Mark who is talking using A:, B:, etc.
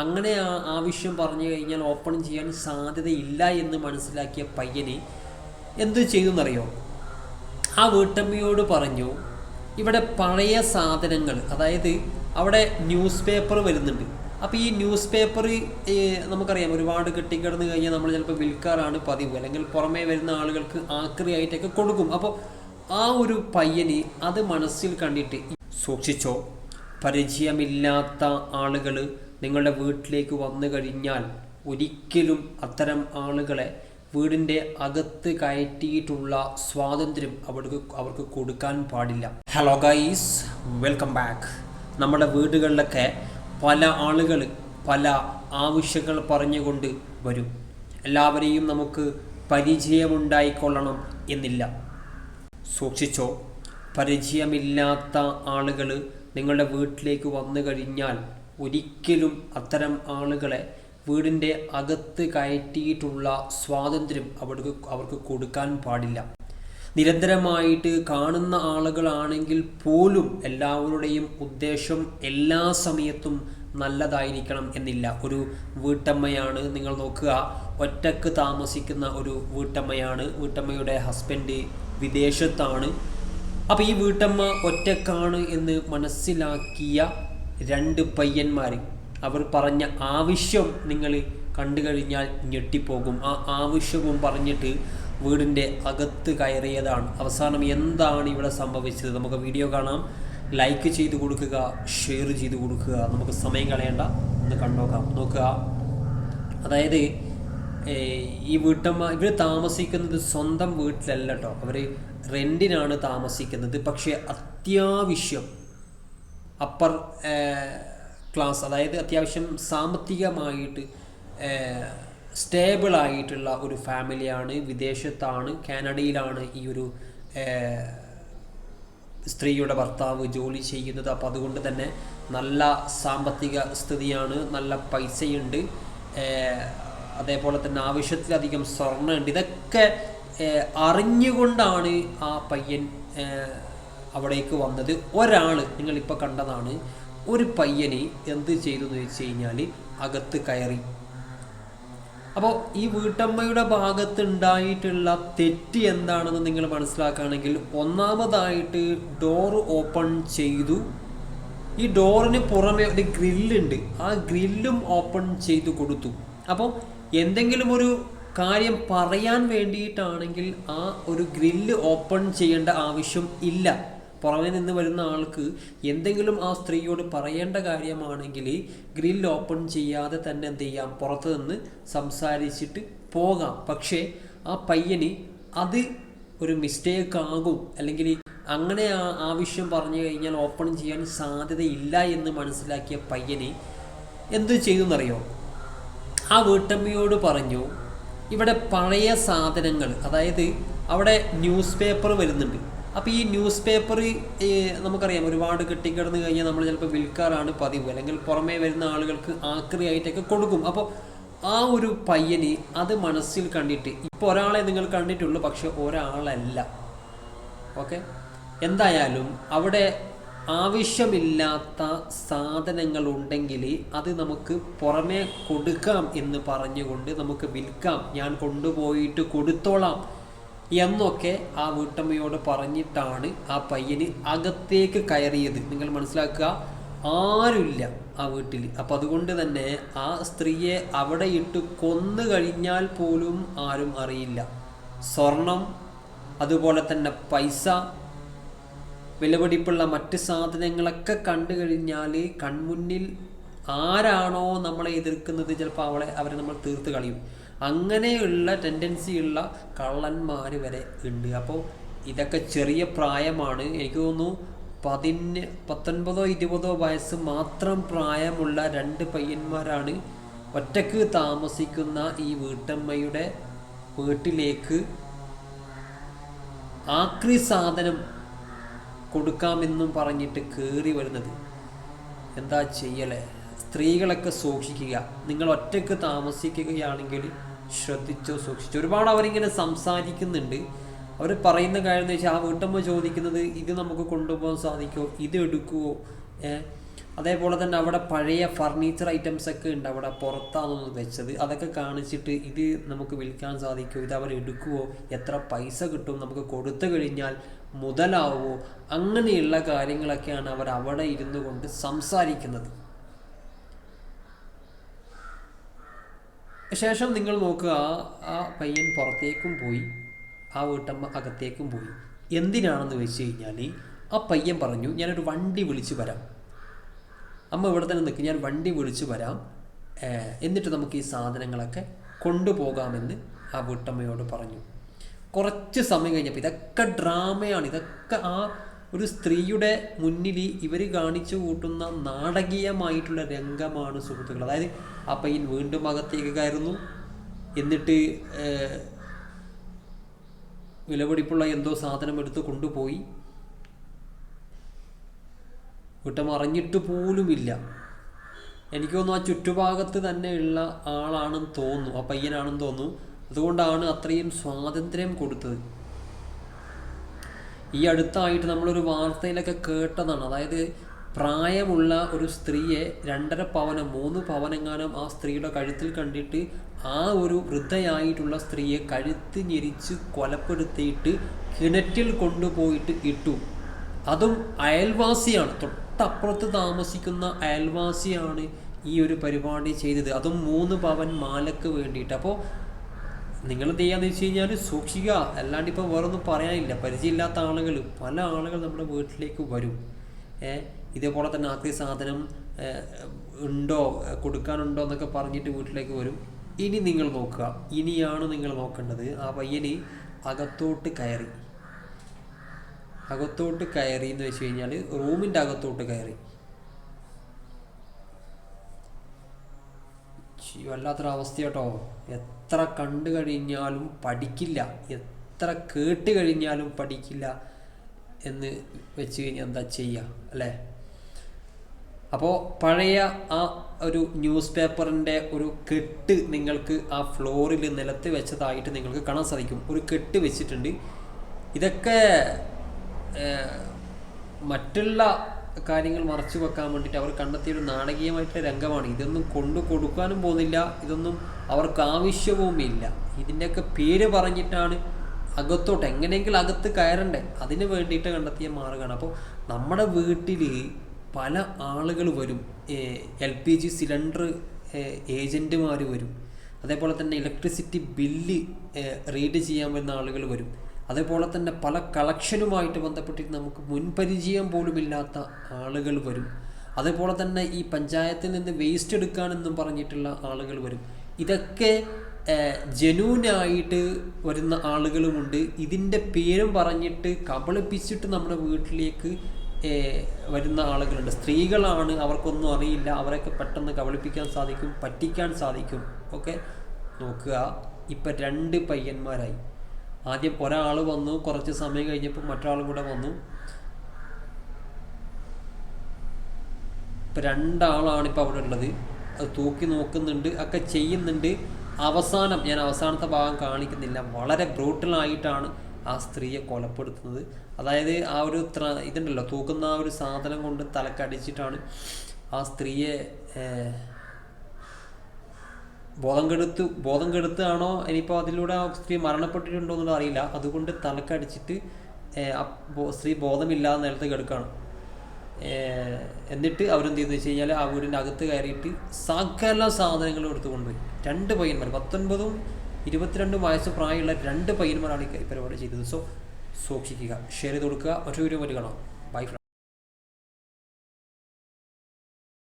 A: അങ്ങനെ ആവശ്യം പറഞ്ഞു കഴിഞ്ഞാൽ ഓപ്പൺ ചെയ്യാൻ സാധ്യതയില്ല എന്ന് മനസ്സിലാക്കിയ പയ്യന് എന്തു ചെയ്തു എന്നറിയോ ആ വീട്ടമ്മയോട് പറഞ്ഞു ഇവിടെ പഴയ സാധനങ്ങൾ അതായത് അവിടെ ന്യൂസ് പേപ്പർ വരുന്നുണ്ട്. അപ്പോൾ ഈ ന്യൂസ് പേപ്പർ നമുക്കറിയാം ഒരുപാട് കെട്ടിക്കിടന്ന് കഴിഞ്ഞാൽ നമ്മൾ ചിലപ്പോൾ വിൽക്കാറാണ് പതിവ്. അല്ലെങ്കിൽ പുറമേ വരുന്ന ആളുകൾക്ക് ആക്രിയായിട്ടൊക്കെ കൊടുക്കും. അപ്പോൾ ആ ഒരു പയ്യന് അത് മനസ്സിൽ കണ്ടിട്ട് സൂക്ഷിച്ചോ? പരിചയമില്ലാത്ത ആളുകൾ നിങ്ങളുടെ വീട്ടിലേക്ക് വന്നു കഴിഞ്ഞാൽ ഒരിക്കലും അത്തരം ആളുകളെ വീടിന്റെ അകത്ത് കയറ്റിയിട്ടുള്ള സ്വാതന്ത്ര്യം അവർക്ക് അവർക്ക് കൊടുക്കാൻ പാടില്ല. ഹലോ ഗൈസ് വെൽക്കം ബാക്ക് നമ്മുടെ വീടുകളിലൊക്കെ പല ആളുകൾ പല ആവശ്യങ്ങൾ പറഞ്ഞുകൊണ്ട് വരും. എല്ലാവരെയും നമുക്ക് പരിചയമുണ്ടായിക്കൊള്ളണം എന്നില്ല. സൂക്ഷിച്ചോ പരിചയമില്ലാത്ത ആളുകൾ നിങ്ങളുടെ വീട്ടിലേക്ക് വന്നു കഴിഞ്ഞാൽ ഒരിക്കലും അത്തരം ആളുകളെ വീടിന്റെ അകത്ത് കയറ്റിയിട്ടുള്ള സ്വാതന്ത്ര്യം അവർക്ക് അവർക്ക് കൊടുക്കാൻ പാടില്ല. നിരന്തരമായിട്ട് കാണുന്ന ആളുകളാണെങ്കിൽ പോലും എല്ലാവരുടെയും ഉദ്ദേശം എല്ലാ സമയത്തും നല്ലതായിരിക്കണം എന്നില്ല. ഒരു വീട്ടമ്മയാണ് നിങ്ങൾ നോക്കുക. ഒറ്റയ്ക്ക് താമസിക്കുന്ന ഒരു വീട്ടമ്മയാണ്. വീട്ടമ്മയുടെ ഹസ്ബൻഡ് വിദേശത്താണ്. അപ്പോൾ ഈ വീട്ടമ്മ ഒറ്റക്കാണ് എന്ന് മനസ്സിലാക്കിയ രണ്ട് പയ്യന്മാർ അവർ പറഞ്ഞ ആവശ്യം നിങ്ങൾ കണ്ടു കഴിഞ്ഞാൽ ഞെട്ടിപ്പോകും. ആ ആവശ്യവും പറഞ്ഞിട്ട് വീടിന്റെ അകത്ത് കയറിയതാണ്. അവസാനം എന്താണ് ഇവിടെ സംഭവിച്ചത്? നമുക്ക് വീഡിയോ കാണാം. ലൈക്ക് ചെയ്ത് കൊടുക്കുക ഷെയർ ചെയ്ത് കൊടുക്കുക. നമുക്ക് സമയം കളയേണ്ട. ഒന്ന് കണ്ടോക്കാം. നോക്കുക. അതായത് ഈ വീട്ടമ്മ ഇവർ താമസിക്കുന്നത് സ്വന്തം വീട്ടിലല്ല കേട്ടോ അവർ റെന്റിനാണ് താമസിക്കുന്നത്. പക്ഷേ അത്യാവശ്യം അപ്പർ ക്ലാസ് അതായത് അത്യാവശ്യം സാമ്പത്തികമായിട്ട് സ്റ്റേബിൾ ആയിട്ടുള്ള ഒരു ഫാമിലിയാണ് വിദേശത്താണ് കാനഡയിലാണ് ഈ ഒരു ഏഹ്, സ്ത്രീയുടെ ഭർത്താവ് ജോലി ചെയ്യുന്നത്. അപ്പോൾ അതുകൊണ്ട് തന്നെ നല്ല സാമ്പത്തിക സ്ഥിതിയാണ് നല്ല പൈസയുണ്ട്. അതേപോലെ തന്നെ ആവശ്യത്തിലധികം സ്വർണമുണ്ട് ഇതൊക്കെ അറിഞ്ഞുകൊണ്ടാണ് ആ പയ്യൻ അവിടേക്ക് വന്നത് ഒരാൾ നിങ്ങളിപ്പോൾ കണ്ടതാണ്. ഒരു പയ്യനെ എന്ത് ചെയ്തു എന്ന് വെച്ച് കഴിഞ്ഞാൽ അകത്ത് കയറി. അപ്പോൾ ഈ വീട്ടമ്മയുടെ ഭാഗത്ത് ഉണ്ടായിട്ടുള്ള തെറ്റ് എന്താണെന്ന് നിങ്ങൾ മനസ്സിലാക്കുകയാണെങ്കിൽ ഒന്നാമതായിട്ട് ഡോർ ഓപ്പൺ ചെയ്തു. ഈ ഡോറിന് പുറമെ ഒരു ഗ്രില്ലുണ്ട് ആ ഗ്രില്ലും ഓപ്പൺ ചെയ്തു കൊടുത്തു. അപ്പോൾ എന്തെങ്കിലും ഒരു കാര്യം പറയാൻ വേണ്ടിയിട്ടാണെങ്കിൽ ആ ഒരു ഗ്രില്ല് ഓപ്പൺ ചെയ്യേണ്ട ആവശ്യം ഇല്ല. പുറമെ നിന്ന് വരുന്ന ആൾക്ക് എന്തെങ്കിലും ആ സ്ത്രീയോട് പറയേണ്ട കാര്യമാണെങ്കിൽ ഗ്രിൽ ഓപ്പൺ ചെയ്യാതെ തന്നെ എന്ത് ചെയ്യാം? പുറത്ത് നിന്ന് സംസാരിച്ചിട്ട് പോകാം. പക്ഷേ ആ പയ്യന് അത് ഒരു മിസ്റ്റേക്ക് ആകും. അല്ലെങ്കിൽ അങ്ങനെ ആ ആവശ്യം പറഞ്ഞു കഴിഞ്ഞാൽ ഓപ്പൺ ചെയ്യാൻ സാധ്യതയില്ല എന്ന് മനസ്സിലാക്കിയ പയ്യന് എന്ത് ചെയ്തു എന്നറിയോ ആ വീട്ടമ്മയോട് പറഞ്ഞു ഇവിടെ പഴയ സാധനങ്ങൾ അതായത് അവിടെ ന്യൂസ് പേപ്പർ വരുന്നുണ്ട്. അപ്പോൾ ഈ ന്യൂസ് പേപ്പർ നമുക്കറിയാം ഒരുപാട് കെട്ടിക്കിടന്ന് കഴിഞ്ഞാൽ നമ്മൾ ചിലപ്പോൾ വിൽക്കാറാണ് പതിവ്. അല്ലെങ്കിൽ പുറമേ വരുന്ന ആളുകൾക്ക് ആക്രിയായിട്ടൊക്കെ കൊടുക്കും. അപ്പോൾ ആ ഒരു പയ്യന് അത് മനസ്സിൽ കണ്ടിട്ട് ഇപ്പോൾ ഒരാളെ നിങ്ങൾ കണ്ടിട്ടുള്ളൂ പക്ഷെ ഒരാളല്ല. ഓക്കെ? എന്തായാലും അവിടെ ആവശ്യമില്ലാത്ത സാധനങ്ങൾ ഉണ്ടെങ്കിൽ അത് നമുക്ക് പുറമേ കൊടുക്കാം എന്ന് പറഞ്ഞുകൊണ്ട് നമുക്ക് വിൽക്കാം. ഞാൻ കൊണ്ടുപോയിട്ട് കൊടുത്തോളാം. എന്നൊക്കെ ആ വീട്ടമ്മയോട് പറഞ്ഞിട്ടാണ് ആ പയ്യന് അകത്തേക്ക് കയറിയത്. നിങ്ങൾ മനസ്സിലാക്കുക? ആരുമില്ല ആ വീട്ടിൽ അപ്പം അതുകൊണ്ട് തന്നെ ആ സ്ത്രീയെ അവിടെ ഇട്ട് കൊന്നു കഴിഞ്ഞാൽ പോലും ആരും അറിയില്ല. സ്വർണം അതുപോലെ തന്നെ പൈസ വിലപിടിപ്പുള്ള മറ്റ് സാധനങ്ങളൊക്കെ കണ്ടു കഴിഞ്ഞാൽ കൺമുന്നിൽ ആരാണോ നമ്മളെ എതിർക്കുന്നത് ചിലപ്പോൾ അവളെ അവരെ നമ്മൾ തീർത്ത് കളയും. അങ്ങനെയുള്ള ടെൻഡൻസിയുള്ള കള്ളന്മാർ വരെ ഉണ്ട് അപ്പോൾ ഇതൊക്കെ ചെറിയ പ്രായമാണ്. എനിക്ക് തോന്നുന്നു പതിന് പത്തൊൻപതോ ഇരുപതോ വയസ്സ് മാത്രം പ്രായമുള്ള രണ്ട് പയ്യന്മാരാണ് ഒറ്റയ്ക്ക് താമസിക്കുന്ന ഈ വീട്ടമ്മയുടെ വീട്ടിലേക്ക് ആക്രി സാധനം കൊടുക്കാമെന്നും പറഞ്ഞിട്ട് കയറി വരുന്നത്. എന്താ ചെയ്യലേ? സ്ത്രീകളൊക്കെ സൂക്ഷിക്കുക. നിങ്ങൾ ഒറ്റയ്ക്ക് താമസിക്കുകയാണെങ്കിൽ ശ്രദ്ധിച്ചോ സൂക്ഷിച്ചോ. ഒരുപാട് അവരിങ്ങനെ സംസാരിക്കുന്നുണ്ട്. അവർ പറയുന്ന കാര്യം എന്ന് വെച്ചാൽ ആ വീട്ടമ്മ ചോദിക്കുന്നത് ഇത് നമുക്ക് കൊണ്ടുപോകാൻ സാധിക്കുമോ? ഇത് എടുക്കുമോ അതേപോലെ തന്നെ അവിടെ പഴയ ഫർണിച്ചർ ഐറ്റംസ് ഒക്കെ ഉണ്ട് അവിടെ പുറത്താണ് വെച്ചത്. അതൊക്കെ കാണിച്ചിട്ട് ഇത് നമുക്ക് വിൽക്കാൻ സാധിക്കുമോ? ഇത് അവർ എടുക്കുമോ എത്ര പൈസ കിട്ടും? നമുക്ക് കൊടുത്തു കഴിഞ്ഞാൽ മുതലാവുമോ? അങ്ങനെയുള്ള കാര്യങ്ങളൊക്കെയാണ് അവർ അവിടെ ഇരുന്നു കൊണ്ട് സംസാരിക്കുന്നത്. ശേഷം നിങ്ങൾ നോക്കുക ആ- പയ്യൻ പുറത്തേക്കും പോയി ആ വീട്ടമ്മ അകത്തേക്കും പോയി. എന്തിനാണെന്ന് വെച്ച് കഴിഞ്ഞാൽ ആ പയ്യൻ പറഞ്ഞു ഞാനൊരു വണ്ടി വിളിച്ചു വരാം. അമ്മ ഇവിടെ തന്നെ നിൽക്കും ഞാൻ വണ്ടി വിളിച്ചു വരാം. എന്നിട്ട് നമുക്ക് ഈ സാധനങ്ങളൊക്കെ കൊണ്ടുപോകാമെന്ന് ആ വീട്ടമ്മയോട് പറഞ്ഞു. കുറച്ച് സമയം കഴിഞ്ഞപ്പോൾ ഇതൊക്കെ ഡ്രാമയാണ് ഇതൊക്കെ ആ ഒരു സ്ത്രീയുടെ മുന്നിൽ ഇവർ കാണിച്ചു കൂട്ടുന്ന നാടകീയമായിട്ടുള്ള രംഗമാണ് സുഹൃത്തുക്കൾ. അതായത് ആ പയ്യൻ വീണ്ടും അകത്തേക്ക് കയറുന്നു. എന്നിട്ട് വിലപിടിപ്പുള്ള എന്തോ സാധനം എടുത്ത് കൊണ്ടുപോയി. വീട്ടം അറിഞ്ഞിട്ട് പോലുമില്ല. എനിക്ക് തോന്നുന്നു ആ ചുറ്റുഭാഗത്ത് തന്നെയുള്ള ആളാണെന്ന് തോന്നുന്നു ആ പയ്യനാണെന്ന് തോന്നുന്നു. അതുകൊണ്ടാണ് അത്രയും സ്വാതന്ത്ര്യം കൊടുത്തത്. ഈ അടുത്തായിട്ട് നമ്മളൊരു വാർത്തയിലൊക്കെ കേട്ടതാണ്. അതായത് പ്രായമുള്ള ഒരു സ്ത്രീയെ രണ്ടര പവനം മൂന്ന് പവനെങ്ങാനും ആ സ്ത്രീയുടെ കഴുത്തിൽ കണ്ടിട്ട് ആ ഒരു വൃദ്ധയായിട്ടുള്ള സ്ത്രീയെ കഴുത്ത് ഞെരിച്ച് കൊലപ്പെടുത്തിയിട്ട് കിണറ്റിൽ കൊണ്ടുപോയിട്ട് ഇട്ടു. അതും അയൽവാസിയാണ്. തൊട്ടപ്പുറത്ത് താമസിക്കുന്ന അയൽവാസിയാണ് ഈ ഒരു പരിപാടി ചെയ്തത്. അതും മൂന്ന് പവൻ മാലക്ക് വേണ്ടിയിട്ട്. അപ്പോൾ നിങ്ങൾ എന്ത് ചെയ്യാന്ന് വെച്ച് കഴിഞ്ഞാൽ സൂക്ഷിക്കുക. അല്ലാണ്ട് ഇപ്പോൾ വേറൊന്നും പറയാനില്ല. പരിചയമില്ലാത്ത ആളുകൾ പല ആളുകൾ നമ്മുടെ വീട്ടിലേക്ക് വരും. ഇതേപോലെ തന്നെ ആക്രി സാധനം ഉണ്ടോ കൊടുക്കാനുണ്ടോ എന്നൊക്കെ പറഞ്ഞിട്ട് വീട്ടിലേക്ക് വരും. ഇനി നിങ്ങൾ നോക്കുക. ഇനിയാണ് നിങ്ങൾ നോക്കേണ്ടത്. ആ പയ്യന് അകത്തോട്ട് കയറി. അകത്തോട്ട് കയറി എന്ന് വെച്ച് കഴിഞ്ഞാൽ റൂമിന്റെ അകത്തോട്ട് കയറി. വല്ലാത്തൊരവസ്ഥ കേട്ടോ. എത്ര കണ്ടു കഴിഞ്ഞാലും പഠിക്കില്ല. എത്ര കേട്ട് കഴിഞ്ഞാലും പഠിക്കില്ല എന്ന് വെച്ച് കഴിഞ്ഞാൽ എന്താ ചെയ്യുക അല്ലേ? അപ്പോൾ പഴയ ആ ഒരു ന്യൂസ് പേപ്പറിന്റെ ഒരു കെട്ട് നിങ്ങൾക്ക് ആ ഫ്ലോറിൽ നിലത്ത് വെച്ചതായിട്ട് നിങ്ങൾക്ക് കാണാൻ സാധിക്കും. ഒരു കെട്ട് വെച്ചിട്ടുണ്ട്. ഇതൊക്കെ മറ്റുള്ള കാര്യങ്ങൾ മറച്ചു വെക്കാൻ വേണ്ടിയിട്ട് അവർ കണ്ടെത്തിയ ഒരു നാടകീയമായിട്ടുള്ള രംഗമാണ്. ഇതൊന്നും കൊണ്ടു കൊടുക്കാനും പോകുന്നില്ല. ഇതൊന്നും അവർക്ക് ആവശ്യവുമില്ല ഇതിന്റെയൊക്കെ പേര് പറഞ്ഞിട്ടാണ് അകത്തോട്ട് എങ്ങനെയെങ്കിലും അകത്ത് കയറണ്ടേ? അതിന് വേണ്ടിയിട്ട് കണ്ടെത്തിയ മാർഗമാണ്. അപ്പോൾ നമ്മുടെ വീട്ടിൽ പല ആളുകൾ വരും. എൽ പി ജി സിലിണ്ടർ ഏജന്റുമാർ വരും. അതേപോലെ തന്നെ ഇലക്ട്രിസിറ്റി ബില്ല് റീഡ് ചെയ്യാൻ വരുന്ന ആളുകൾ വരും. അതേപോലെ തന്നെ പല കളക്ഷനുമായിട്ട് ബന്ധപ്പെട്ടിട്ട് നമുക്ക് മുൻപരിചയം പോലുമില്ലാത്ത ആളുകൾ വരും. അതേപോലെ തന്നെ ഈ പഞ്ചായത്തിൽ നിന്ന് വേസ്റ്റ് എടുക്കാനെന്നും പറഞ്ഞിട്ടുള്ള ആളുകൾ വരും. ഇതൊക്കെ ജനൂനായിട്ട് വരുന്ന ആളുകളുമുണ്ട്. ഇതിന്റെ പേരും പറഞ്ഞിട്ട് കബളിപ്പിച്ചിട്ട് നമ്മുടെ വീട്ടിലേക്ക് വരുന്ന ആളുകളുണ്ട്. സ്ത്രീകളാണ് അവർക്കൊന്നും അറിയില്ല. അവരൊക്കെ പെട്ടെന്ന് കബളിപ്പിക്കാൻ സാധിക്കും പറ്റിക്കാൻ സാധിക്കും. ഓക്കെ? നോക്കുക. ഇപ്പം രണ്ട് പയ്യന്മാരായി. ആദ്യം ഒരാൾ വന്നു കുറച്ച് സമയം കഴിഞ്ഞപ്പോൾ മറ്റൊരാളും കൂടെ വന്നു. ഇപ്പം രണ്ടാളാണ് ഇപ്പോൾ അവിടെ ഉള്ളത്. അത് തൂക്കി നോക്കുന്നുണ്ട് ഒക്കെ ചെയ്യുന്നുണ്ട്. അവസാനം ഞാൻ അവസാനത്തെ ഭാഗം കാണിക്കുന്നില്ല. വളരെ ബ്രൂട്ടലായിട്ടാണ് ആ സ്ത്രീയെ കൊലപ്പെടുത്തുന്നത്. അതായത് ആ ഒരു ഇതുണ്ടല്ലോ തൂക്കുന്ന ആ ഒരു സാധനം കൊണ്ട് തലക്കടിച്ചിട്ടാണ് ആ സ്ത്രീയെ ബോധം കെടുത്ത് ബോധം കെടുത്താണോ ഇനിയിപ്പോൾ അതിലൂടെ ആ സ്ത്രീ മരണപ്പെട്ടിട്ടുണ്ടോ എന്നുള്ളത് അറിയില്ല. അതുകൊണ്ട് തലക്കടിച്ചിട്ട് സ്ത്രീ ബോധമില്ലാതെ നിലത്ത് കിടക്കുകയാണ് എന്നിട്ട് അവരെന്ത് ചെയ്തെന്ന് വെച്ച് കഴിഞ്ഞാൽ ആ വീടിന്റെ അകത്ത് കയറിയിട്ട് സകല സാധനങ്ങളും എടുത്തു കൊണ്ടുപോയി. രണ്ട് പയ്യന്മാർ പത്തൊൻപതും ഇരുപത്തിരണ്ടും വയസ്സ് പ്രായമുള്ള രണ്ട് പയ്യന്മാരാണ് ഈ പരിപാടി ചെയ്തത്. സോ സൂക്ഷിക്കുക ഷെയർ ചെയ്ത് കൊടുക്കുക മറ്റൊരു വീഡിയോ കാണാം.